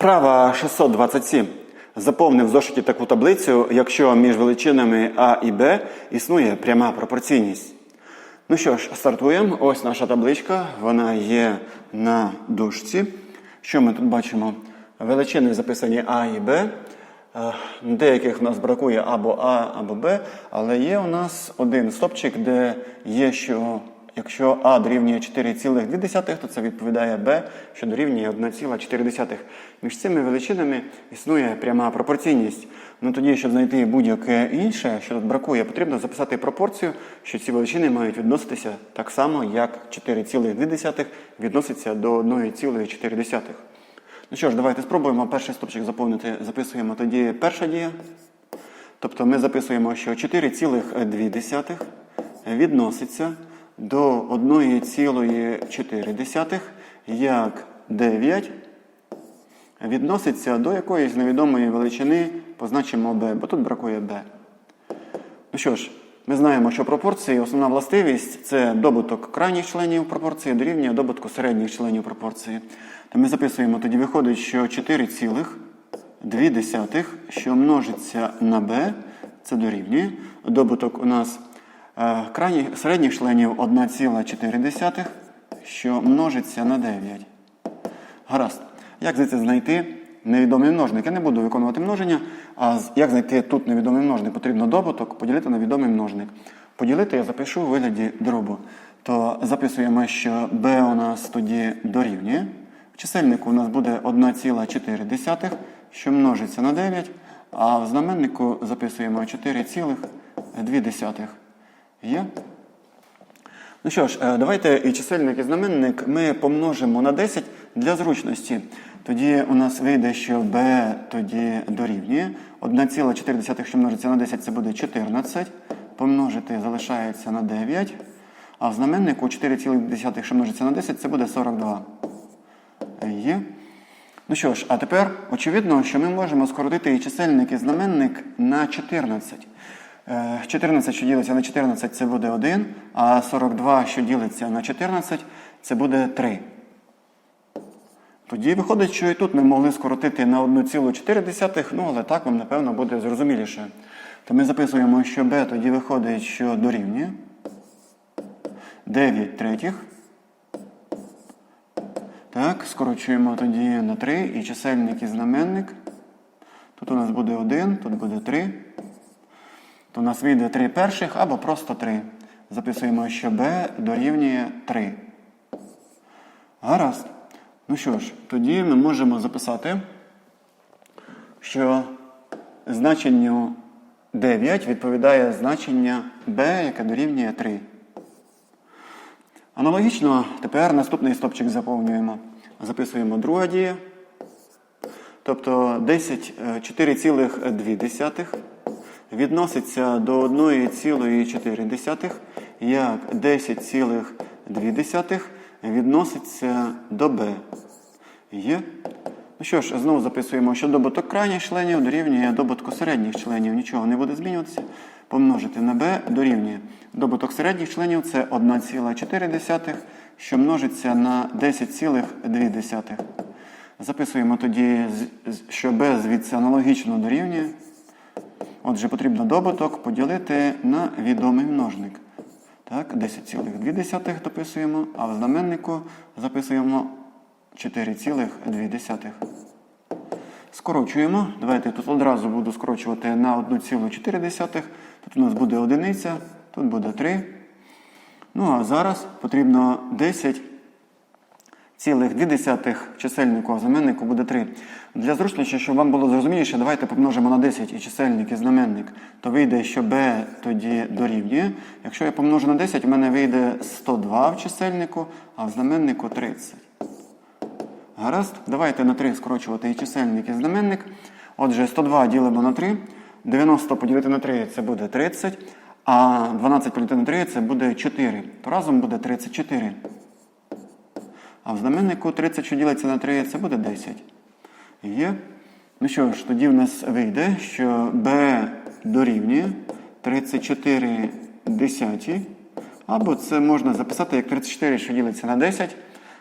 Вправа 627. Заповни в зошиті таку таблицю, якщо між величинами А і Б існує пряма пропорційність. Ну що ж, стартуємо. Ось наша табличка. Вона є на дужці. Що ми тут бачимо? Величини записані А і Б. Е, Деяких в нас бракує або А, або Б, але є у нас один стопчик, де є, що якщо А дорівнює 4,2, то це відповідає Б, що дорівнює 1,4. Між цими величинами існує пряма пропорційність. Ну тоді, щоб знайти будь-яке інше, що тут бракує, потрібно записати пропорцію, що ці величини мають відноситися так само, як 4,2 відноситься до 1,4. Ну що ж, давайте спробуємо перший стопчик заповнити. Записуємо тоді перша дія. Тобто ми записуємо, що 4,2 відноситься до 1,4, як 9 відноситься до якоїсь невідомої величини, позначимо b, бо тут бракує b. Ну що ж, ми знаємо, що пропорції, основна властивість це добуток крайніх членів пропорції дорівнює добутку середніх членів пропорції. То ми записуємо, тоді виходить, що 4,2, що множиться на b, це дорівнює. Добуток у нас крайніх, середніх членів 1,4, що множиться на 9. Гаразд. Як звідси знайти невідомий множник? Я не буду виконувати множення, а як знайти тут невідомий множник? Потрібно добуток поділити на відомий множник. Поділити я запишу у вигляді дробу. То записуємо, що b у нас тоді дорівнює. В чисельнику у нас буде 1,4, що множиться на 9, а в знаменнику записуємо 4,2. Є? Ну що ж, е, давайте і чисельник, і знаменник ми помножимо на 10 для зручності. Тоді у нас вийде, що b тоді дорівнює. 1,4, що множиться на 10, це буде 14. Помножити залишається на 9. А в знаменнику 4,2, що множиться на 10, це буде 42. Є. Ну що ж, а тепер очевидно, що ми можемо скоротити і чисельник, і знаменник на 14. Е, 14, що ділиться на 14, це буде 1, а 42, що ділиться на 14, це буде 3. Тоді виходить, що і тут ми могли скоротити на 1,4, ну але так вам, напевно, буде зрозуміліше. То ми записуємо, що b тоді виходить, що дорівнює 9 третіх. Так, скорочуємо тоді на 3 і чисельник і знаменник. Тут у нас буде 1, тут буде 3. То у нас вийде 3 перших або просто 3. Записуємо, що b дорівнює 3. Гаразд. Ну що ж, тоді ми можемо записати, що значенню 9 відповідає значення b, яке дорівнює 3. Аналогічно, тепер наступний стопчик заповнюємо. Записуємо друга дія. Тобто 10, е, 4,2 відноситься до 1,4, як 10,2 відноситься до b. Є? Ну що ж, знову записуємо, що добуток крайніх членів дорівнює добутку середніх членів. Нічого не буде змінюватися. Помножити на b дорівнює. Добуток середніх членів це 1,4, що множиться на 10,2. Записуємо тоді, що b звідси аналогічно дорівнює. Отже, потрібно добуток поділити на відомий множник. Так, 10,2 дописуємо, а в знаменнику записуємо 4,2. Скорочуємо. Давайте тут одразу буду скорочувати на 1,4. Тут у нас буде одиниця, тут буде 3. Ну а зараз потрібно 10 цілих 2 чисельнику, а в знаменнику буде 3. Для зручності, щоб вам було зрозуміліше, давайте помножимо на 10 і чисельник, і знаменник. То вийде, що b тоді дорівнює. Якщо я помножу на 10, у мене вийде 102 в чисельнику, а в знаменнику 30. Гаразд, давайте на 3 скорочувати і чисельник, і знаменник. Отже, 102 ділимо на 3. 90 поділити на 3 це буде 30. А 12 поділити на 3 це буде 4. То разом буде 34. А в знаменнику 30, що ділиться на 3, це буде 10. Є. Ну що ж, тоді в нас вийде, що b дорівнює 34 десяті. Або це можна записати як 34, що ділиться на 10.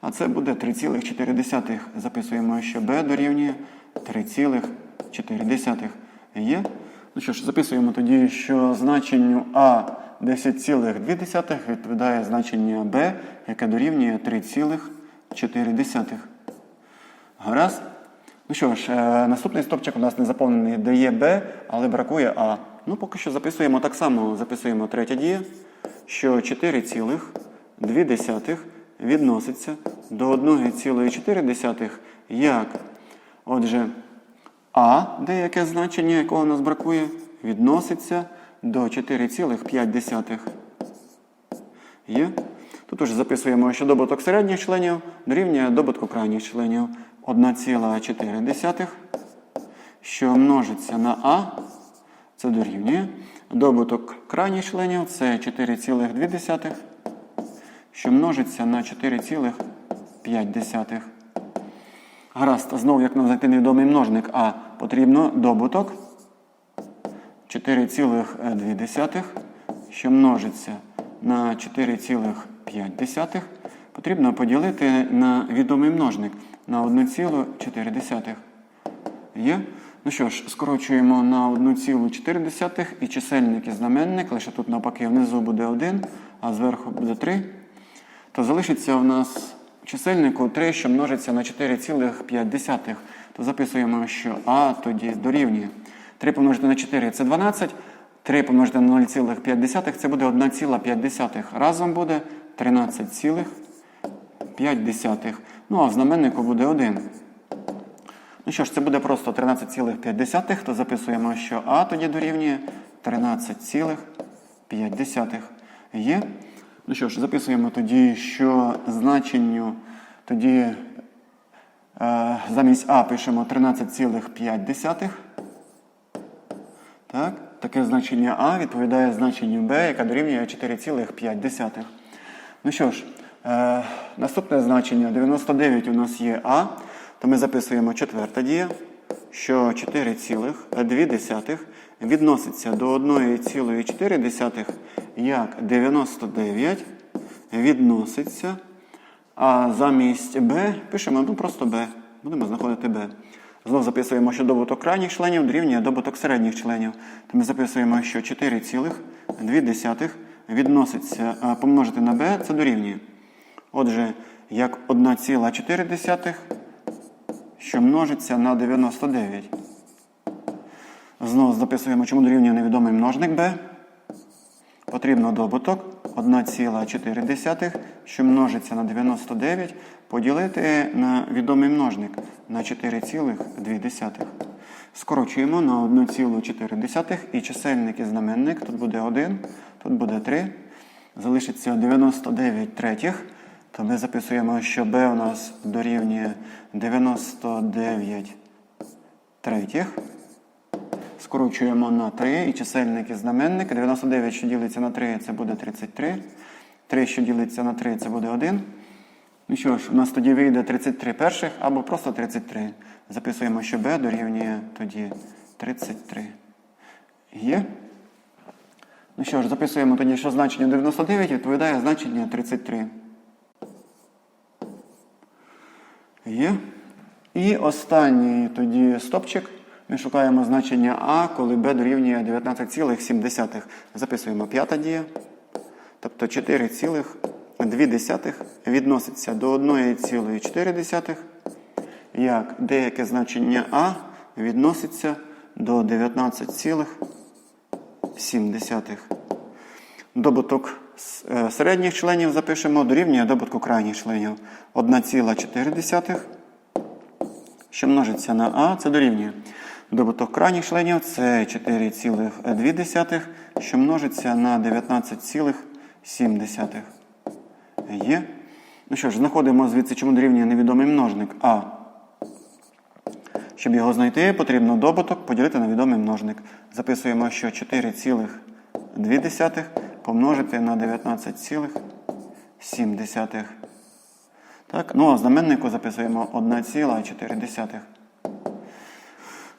А це буде 3,4. Записуємо, що b дорівнює 3,4. Є? Ну що ж, записуємо тоді, що значенню А 10,2 відповідає значення b, яке дорівнює 3,4. Гаразд? Ну що ж, е, наступний стопчик у нас не заповнений, де є b, але бракує А. Ну, поки що записуємо так само. Записуємо третя дія, що 4,2 відноситься до 1,4 як. Отже, А, деяке значення, якого у нас бракує, відноситься до 4,5. Є? Тут уже записуємо, що добуток середніх членів дорівнює добутку крайніх членів 1,4, що множиться на А, це дорівнює. Добуток крайніх членів це 4,2, що множиться на 4,5. Гаразд, знову, як нам знайти невідомий множник А, потрібно добуток 4,2, що множиться на 4,5, потрібно поділити на відомий множник на 1,4. Є? Ну що ж, скорочуємо на 1,4 і чисельник і знаменник, лише тут навпаки внизу буде 1, а зверху буде 3. То залишиться в нас в чисельнику 3, що множиться на 4,5. То записуємо, що А тоді дорівнює. 3 помножити на 4 це 12. 3 помножити на 0,5 це буде 1,5. Разом буде 13,5. Ну а в знаменнику буде 1. Ну що ж, це буде просто 13,5, то записуємо, що А тоді дорівнює 13,5. Є? Ну що ж, записуємо тоді, що значенню тоді е, замість А пишемо 13,5. Так? Таке значення А відповідає значенню Б, яке дорівнює 4,5. Ну що ж, е, наступне значення 99 у нас є А, то ми записуємо четверта дія, що 4,2 відноситься до 1,4, як 99 відноситься. А замість Б пишемо ну, просто Б. Будемо знаходити Б. Знову записуємо, що добуток крайніх членів дорівнює добуток середніх членів. То ми записуємо, що 4,2 відноситься помножити на b, це дорівнює. Отже, як 1,4, що множиться на 99. Знову записуємо, чому дорівнює невідомий множник b. Потрібно добуток 1,4, що множиться на 99, поділити на відомий множник на 4,2. Скорочуємо на 1,4 і чисельник і знаменник. Тут буде 1, тут буде 3. Залишиться 99 третіх. То ми записуємо, що b у нас дорівнює 99 третіх. Скорочуємо на 3 і чисельник і знаменник. 99, що ділиться на 3, це буде 33. 3, що ділиться на 3, це буде 1. Ну що ж, у нас тоді вийде 33 перших або просто 33. Записуємо, що b дорівнює тоді 33. Є? Ну що ж, записуємо тоді, що значення 99 відповідає значенню 33. Є. І останній тоді стопчик. Ми шукаємо значення А, коли b дорівнює 19,7. Записуємо п'ята дія. Тобто 4,2 відноситься до 1,4, як деяке значення А відноситься до 19,7. Добуток е, середніх членів запишемо дорівнює добутку крайніх членів 1,4, що множиться на А, це дорівнює. Добуток крайніх членів це 4,2, що множиться на 19,7. Є. Ну що ж, знаходимо звідси, чому дорівнює невідомий множник А. Щоб його знайти, потрібно добуток поділити на відомий множник. Записуємо, що 4,2 помножити на 19,7. Так, ну а знаменнику записуємо 1,4.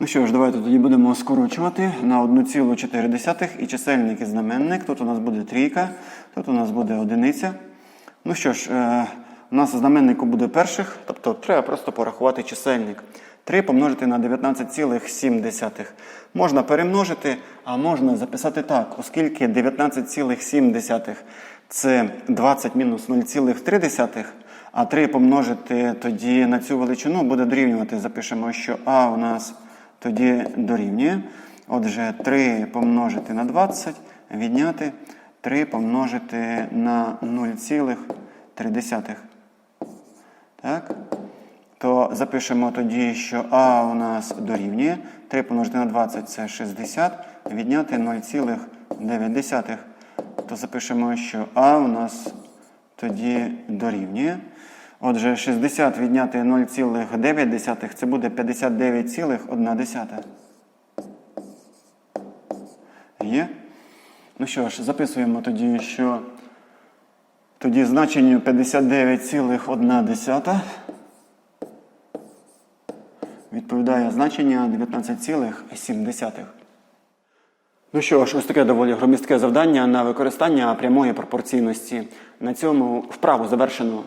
Ну що ж, давайте тоді будемо скорочувати на 1,4 і чисельник і знаменник. Тут у нас буде трійка, тут у нас буде одиниця. Ну що ж, У нас знаменнику буде перших, тобто треба просто порахувати чисельник. 3 помножити на 19,7. Можна перемножити, а можна записати так, оскільки 19,7 це 20 мінус 0,3, а 3 помножити тоді на цю величину буде дорівнювати. Запишемо, що А у нас тоді дорівнює. Отже, 3 помножити на 20, відняти 3 помножити на 0,3. Так? То запишемо тоді, що А у нас дорівнює. 3 помножити на 20 це 60, відняти 0,9. То запишемо, що А у нас тоді дорівнює. Отже, 60 відняти 0,9 це буде 59,1. Є? Ну що ж, записуємо тоді, що тоді значенню 59,1 відповідає значення 19,7. Ну що ж, ось таке доволі громістке завдання на використання прямої пропорційності. На цьому вправу завершено.